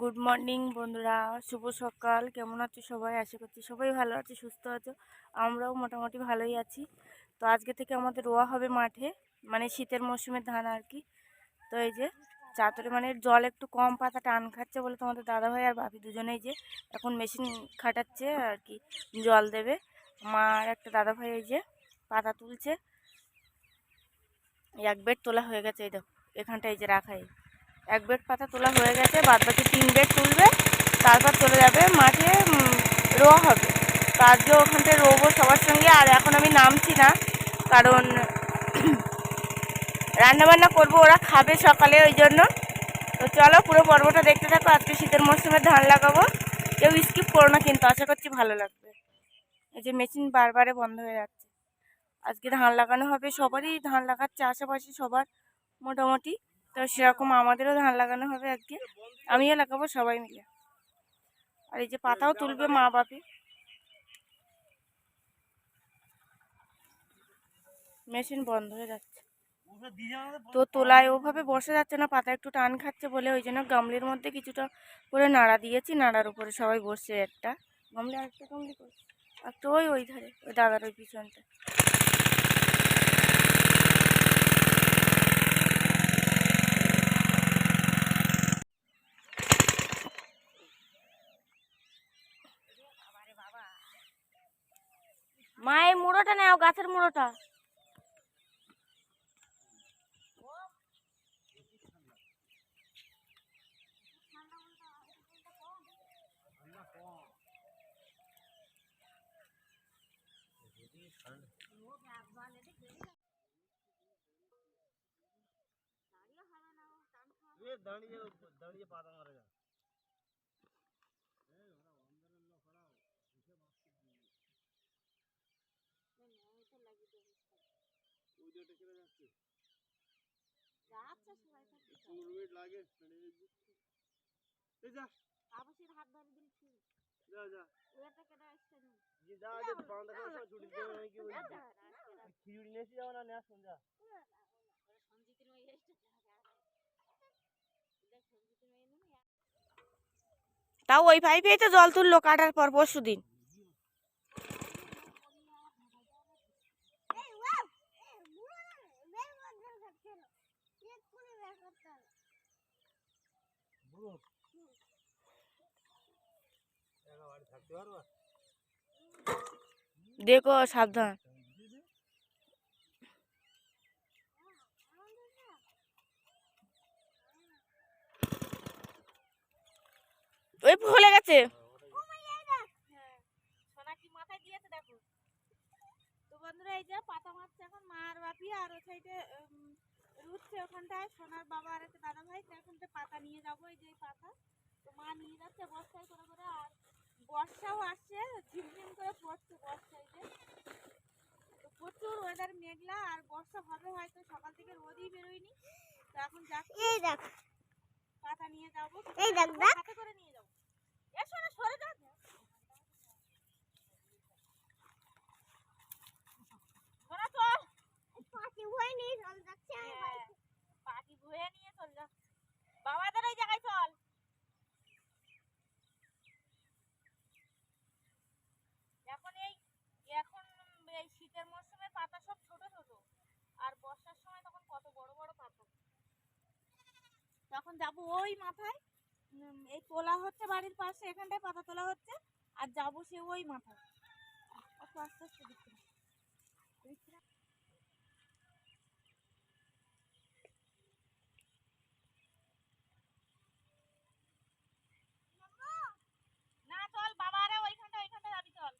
Good morning বন্ধুরা। শুভ সকাল। কেমন আছো সবাই? আশা করছি সবাই ভালো আছে, সুস্থ আছো। আমরাও মোটামুটি ভালোই আছি। তো আজকে থেকে আমাদের রোয়া হবে মাঠে মানে শীতের মৌসুমের ধান আর কি। তো এই যে চাতরে মানে জল একটু কম পাতা টান খাচ্ছে বলে তোমাদের দাদাভাই আর বাপি দুজনেই যে, এখন মেশিন খাটাচ্ছে আর কি, জল দেবে। মা আর একটা দাদাভাই এই যে, পাতা তুলছে। এক বেড তোলা হয়ে গেছে, এই দেখো এখানটা এই যে রাখা এই। এক বেড পাতা তোলা হয়ে গেছে বাদ বাকি তিন বেড তুলবে, তারপর চলে যাবে মাঠে রোয়া হবে। আজকে ওখানটায় রোবো সবার সঙ্গে, আর এখন আমি নামছি না, কারণ রান্নাবান্না করব, ওরা খাবে সকালে ওই জন্য। তো চলো পুরো পর্বটা দেখতে থাকো, আজকে শীতের মরশুমে ধান লাগাবো। কেউ স্কিপ করো না কিন্তু, আশা করছি ভালো লাগবে। এই যে মেশিন বারবারে বন্ধ হয়ে যাচ্ছে। আজকে ধান লাগানো হবে, সবারই ধান লাগাচ্ছে, আশেপাশে সবার, মোটামুটি। তো সেরকম আমাদেরও ধান লাগানো হবে আজকে আমিও লাগাবো সবাই মিলে। আর এই যে পাতাও তুলবে মা বাপি। মেশিন বন্ধ হয়ে যাচ্ছে। তো তোলায় ওভাবে বসে যাচ্ছে না, পাতা একটু টান খাচ্ছে বলে ওই জন্য গামলির মধ্যে কিছুটা করে নাড়া দিয়েছি, নাড়ার উপরে সবাই বসে একটা। গামলি আরেকটা গামলি করে। একটা ওই ওই ধারে, ওই দাদার ওই পিছনটা। মা এই মুড়োটা নাও গাছের মুড়োটা। দাঁড়িয়ে দাঁড়িয়ে পাতা মারা যায় পনেরো মিনিট লাগে এই যা যা। যা যে। যা যে বাঁধা করে ছুটি দেবে নাকি ওই খিচুড়ি এসে তাও ওই পাইপেই তো জল তুললো কাটার পর পরশু দিন দেখো সাবধান। ওই ফুলে গেছে। এই যে পাতা মারছে এখন বাপি, আর ওই সাইডে ওখানটায়। সোনার বাবা আর একটা দাদা ভাই এখন পাতা নিয়ে যাব, এই যে পাতা। তো মা নিয়ে যাচ্ছে বস্তায় করে করে বর্ষাও আসছে ঝিমঝিম করে পড়ছে বর্ষায় যে। তো প্রচুর ওয়েদার মেঘলা আর বর্ষা হবে হয়তো সকাল থেকে রোদই বেরোয়নি। তো এখন যাচ্ছি। এই দেখ। পাতা নিয়ে যাব। এই দেখ হাতে করে নিয়ে যাব। এসো না সরে যাও সোনা চল। পাখি ভয় নেই জল যাচ্ছে আমি হ্যাঁ, পাখি ধুয়ে নিয়ে চল যা বাবাদের ওই জায়গায় চল এখন এই এখন এই শীতের মরশুমে পাতা সব ছোট ছোট আর বর্ষার সময় তখন কত বড় বড় পাতা তখন যাব ওই মাথায় এই তোলা হচ্ছে বাড়ির পাশে, এখানটায় পাতা তোলা হচ্ছে, আর যাব সে ওই মাথায়। আস্তে আস্তে দিচ্ছি না। দিচ্ছি না। না চল বাবারা ওইখানটা ওইখানটা যাবি চল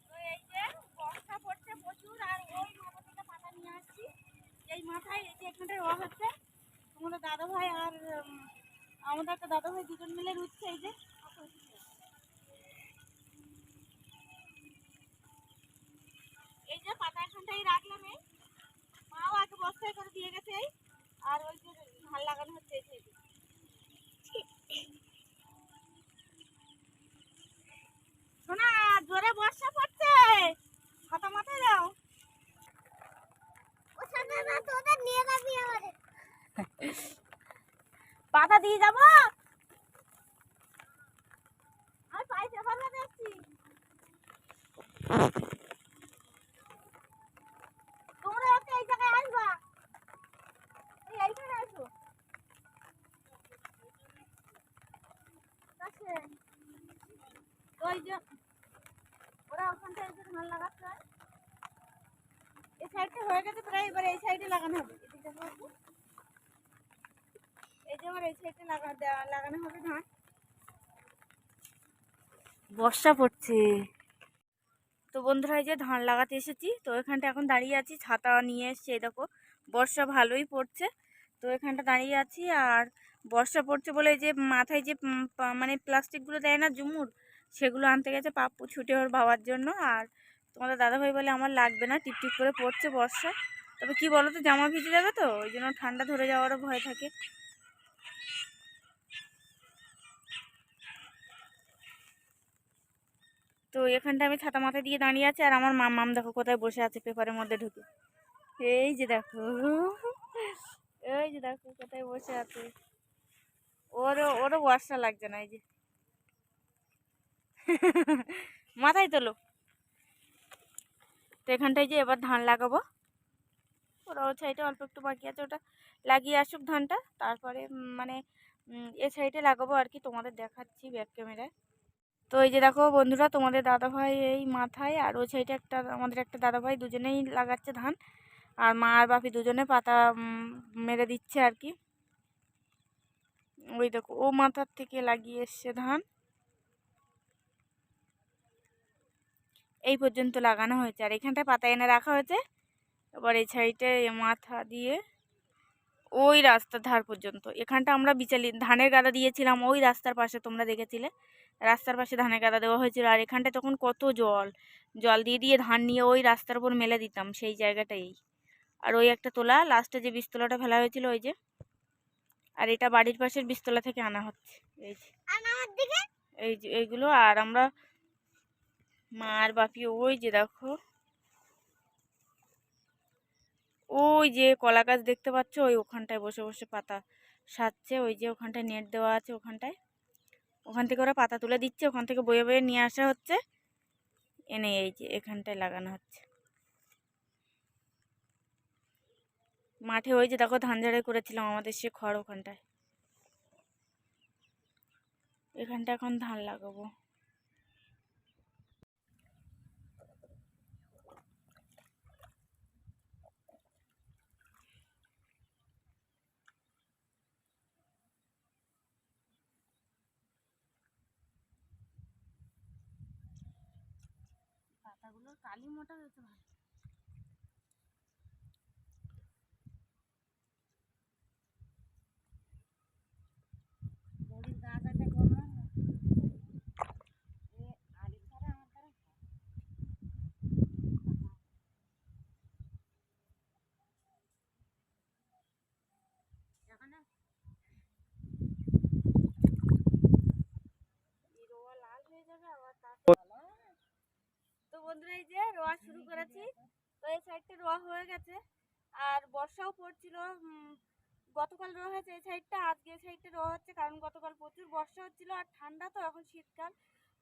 তো এই যে বর্ষা পড়ছে প্রচুর আর ওই মাথা থেকে পাতা নিয়ে আসছি এই মাথায় এই যে হচ্ছে। দাদা ভাই আর আমাদের একটা দাদা ভাই দুজন মিলে রুচ্ছে এই যে। এই যে পাতা এখানটাই রাখলাম এই। মাও আগে বস্তায় করে দিয়ে গেছে এই। আর ওই যে ধান লাগানো হচ্ছে এই শোনা, জোরে বর্ষা পড়ছে। ছাতা মাথায় দাও। ও না পাতা দিয়ে যাব? আমি পাইতে পারবে দেখছি তোমরা হচ্ছে এই জায়গায় আসবা। এই, এইখানে আসো। কাছে ওই যে ওরা এসে ধান লাগাচ্ছে সাইডটা হয়ে গেছে, প্রায় এবার এই সাইডে লাগানো হবে। এই যে আমার এই সাইডে লাগা লাগানো হবে ধান বর্ষা পড়ছে। তো বন্ধুরা, এই যে ধান লাগাতে এসেছি, তো এখানটা এখন দাঁড়িয়ে আছি, ছাতা নিয়ে এসছি দেখো, বর্ষা ভালোই পড়ছে। তো এখানটা দাঁড়িয়ে আছি, আর বর্ষা পড়ছে বলে যে মাথায় যে মানে প্লাস্টিকগুলো দেয় না জুমুর সেগুলো আনতে গেছে পাপ্পু ছুটে ওর বাবার জন্য, আর তোমাদের দাদাভাই বলে আমার লাগবে না, টিপটিপ করে পড়ছে বর্ষা। তবে কি বলো তো জামা ভিজে যাবে তো, ওই জন্য ঠান্ডা ধরে যাওয়ারও ভয় থাকে। তো এখানটা আমি ছাতা মাথায় দিয়ে দাঁড়িয়ে আছি, আর আমার মাম মাম দেখো কোথায় বসে আছে পেপারের মধ্যে ঢুকে। এই যে দেখো, এই যে দেখো কোথায় বসে আছে। ওরও ওরও বর্ষা লাগছে না, এই যে। মাথায় তোলো। তো এখানটায় যে এবার ধান লাগাবো। ওরা ওই সাইডে অল্প একটু বাকি আছে, ওটা লাগিয়ে আসুক ধানটা। তারপরে মানে এ সাইডে লাগাবো আর কি, তোমাদের দেখাচ্ছি ব্যাক ক্যামেরায় তো এই যে দেখো বন্ধুরা, তোমাদের দাদাভাই এই মাথায়, আর ওই সাইডে একটা, আমাদের একটা দাদাভাই দুজনেই লাগাচ্ছে ধান। আর মা আর বাপি দুজনে পাতা মেরে দিচ্ছে আর কি। ওই দেখো, ও মাথার থেকে লাগিয়ে এসছে ধান। এই পর্যন্ত লাগানো হয়েছে। আর এখানটায় পাতা এনে রাখা হয়েছে। এবার এই সাইডে মাথা দিয়ে ওই রাস্তার ধার পর্যন্ত। এখানটা আমরা বিচালি ধানের গাদা দিয়েছিলাম ওই রাস্তার পাশে তোমরা দেখেছিলে। রাস্তার পাশে ধানের গাদা দেওয়া হয়েছিল। আর এখানটায় তখন কত জল। জল দিয়ে দিয়ে ধান নিয়ে ওই রাস্তার উপর মেলে দিতাম সেই জায়গাটাই আর ওই একটা তোলা লাস্টে যে বীজতলাটা ফেলা হয়েছিল ওই যে। আর এটা বাড়ির পাশের বীজতলা থেকে আনা হচ্ছে এই যে। এই যে এইগুলো। আর আমরা মা আর বাপি, ওই যে দেখো। ওই যে কলা গাছ দেখতে পাচ্ছ? ওই ওখানটায় বসে বসে পাতা সাজছে ওই যে ওখানটায় নেট দেওয়া আছে ওখানটায়। ওখান থেকে ওরা পাতা তুলে দিচ্ছে। ওখান থেকে বয়ে বয়ে নিয়ে আসা হচ্ছে। এনে এই যে এখানটায় লাগানো হচ্ছে। মাঠে ওই যে দেখো ধান ঝাড়াই করেছিলাম আমাদের সে খড় ওখানটায়। এখানটা এখন ধান লাগাবো। পাতাগুলোর কালি মোটা হয়েছে ভালো বড়ির গাছ আছে কম না এ আড়ির ধারে আমার ধারে এখানে এই রোয়া লাল হয়ে যাবে আবার তার তো বন্ধুরা এই যে রোয়া শুরু করেছি, তো এই সাইডটা রোয়া হয়ে গেছে। আর বর্ষাও পড়ছিল গতকাল রোয়া হয়েছে এই সাইডটা আজকে এই সাইডটা রোয়া হচ্ছে, কারণ গতকাল প্রচুর বর্ষা হচ্ছিল আর ঠান্ডা তো এখন শীতকাল।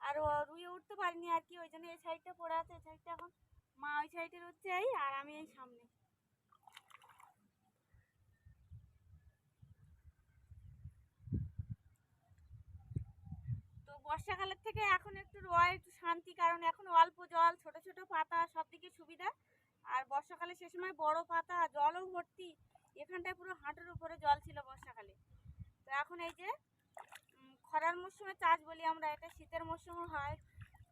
আর রুয়ে উঠতে পারিনি আর কি, ওই জন্য এই সাইডটা পড়ে আছে, এই সাইডটা এখন মা ওই সাইডে রচ্ছে এই আর আমি এই সামনে তো বর্ষাকালের থেকে এখন একটু রোয়া, একটু শান্তি, কারণ এখন অল্প জল, ছোট ছোট পাতা সব দিকে সুবিধা। আর বর্ষাকালে সে সময় বড় পাতা, জলও ভর্তি। এখানটায় পুরো হাঁটুর উপরে জল ছিল বর্ষাকালে। তো এখন এই যে খরার মরশুমে চাষ বলি আমরা, এটা শীতের মরশুমে হয়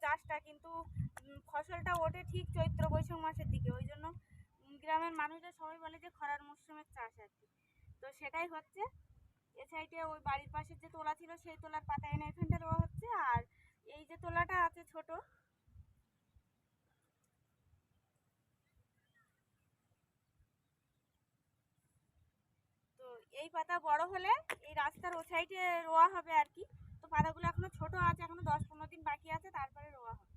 চাষটা, কিন্তু ফসলটা ওঠে ঠিক চৈত্র বৈশাখ মাসের দিকে। ওই জন্য গ্রামের মানুষরা সবাই বলে যে খরার মরশুমের চাষ আর কি। তো সেটাই হচ্ছে। এ সাইডে ওই বাড়ির পাশে যে তোলা ছিল, সেই তোলার পাতা এনে এখানটা রোয়া হচ্ছে। আর এই যে তোলাটা আছে ছোট। এই পাতা বড় হলে এই রাস্তার ও সাইডে রোয়া হবে আর কি তো পাতাগুলো এখনও ছোট আছে এখনও দশ পনেরো দিন বাকি আছে তারপরে রোয়া হবে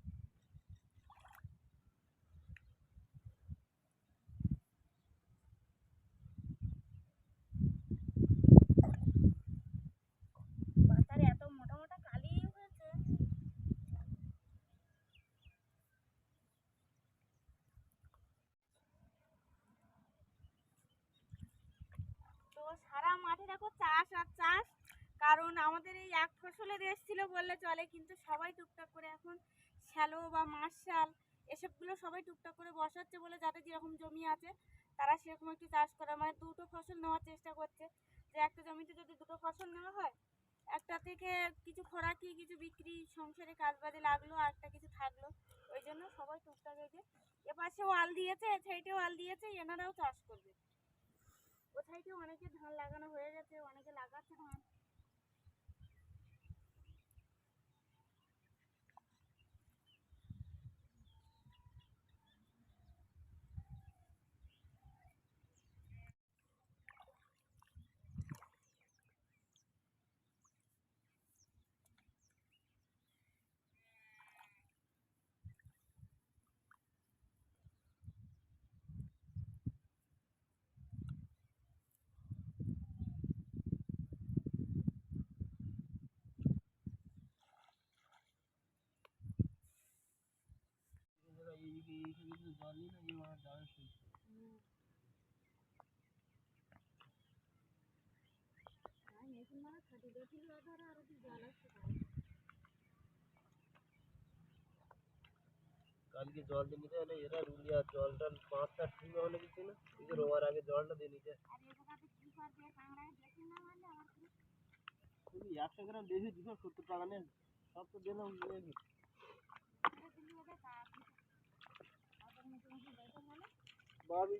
পাতার এত মোটা মোটা কালি হয়েছে তো সারা মাঠে দেখো চাষ আর চাষ। কারণ আমাদের এই এক ফসলের দেশ ছিল বললে চলে, কিন্তু সবাই টুকটাক করে এখন শ্যালো বা মার্শাল এসবগুলো সবাই টুকটাক করে বসাচ্ছে বলে যাদের যেরকম জমি আছে, তারা সেরকম একটু চাষ করে। মানে দুটো ফসল নেওয়ার চেষ্টা করছে যে একটা জমিতে যদি দুটো ফসল নেওয়া হয়, একটা থেকে কিছু খোরাকি, কিছু বিক্রি, সংসারে কাজ বাজে লাগল, আর একটা কিছু থাকল, ওই জন্য সবাই টুকটাক এই যে এপাশেও আল দিয়েছে, এ সাইডেও আল দিয়েছে, এনারাও চাষ করবে। ও সাইডে অনেকে ধান লাগানো হয়ে গেছে অনেকে লাগাচ্ছে ধান। কালকে জল দিয়ে নিতে হলে এরা রুলিয়া জলটা পাঁচটা ঠিক হলে কিছু না এই যে রোয়ার আগে জলটা দিয়ে নিতে তুমি একশো গ্রাম বেশি দুশো সত্তর টাকা নেন সব তো দিলাম এই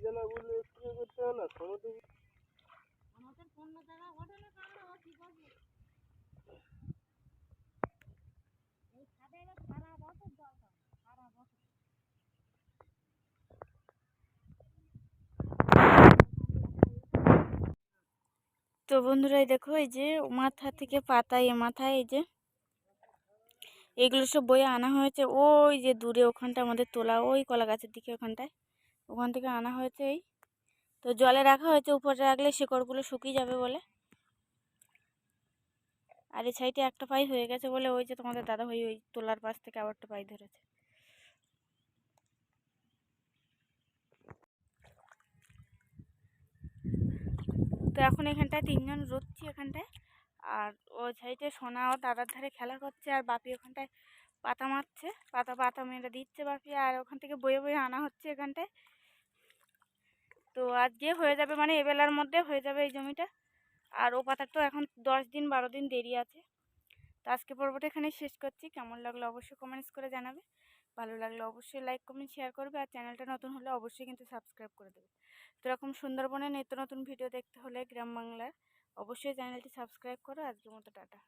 তো বন্ধুরা দেখো, এই যে মাথা থেকে পাতা এ মাথায় এই যে এগুলো সব বয়ে আনা হয়েছে। ওই যে দূরে ওখানটা, আমাদের তোলা, ওই কলা গাছের দিকে ওখানটায়। ওখান থেকে আনা হয়েছে এই। তো জলে রাখা হয়েছে, উপরে রাখলে শিকড়গুলো শুকিয়ে যাবে বলে। আর এই সাইডে একটা পাই হয়ে গেছে বলে ওই যে তোমাদের দাদা ভাই ওই তোলার পাশ থেকে আবার একটা পাই ধরেছে। তো এখন এখানটায় তিনজন রুচ্ছি এখানটায়। আর ওই সাইডে সোনা ও দাদার ধারে খেলা করছে আর বাপি ওখানটায় পাতা মারছে, পাতা পাতা মেরে দিচ্ছে বাপি। আর ওখান থেকে বয়ে বয়ে আনা হচ্ছে এখানটায়। তো আজকে হয়ে যাবে মানে এবেলার মধ্যে হয়ে যাবে এই জমিটা। আর ও পাতার তো এখন দশ দিন, বারো দিন দেরি আছে। তো আজকে পর্বটা এখানে শেষ করছি। কেমন লাগল অবশ্যই কমেন্টস করে জানাবে। ভালো লাগলে অবশ্যই লাইক কমেন্ট শেয়ার করবে। আর চ্যানেলটা নতুন হলে অবশ্যই কিন্তু সাবস্ক্রাইব করে দেবে। তো এরকম সুন্দরবনের নিত্য নতুন ভিডিও দেখতে হলে গ্রাম বাংলার অবশ্যই চ্যানেলটি সাবস্ক্রাইব করো। আজকের মতো টাটা।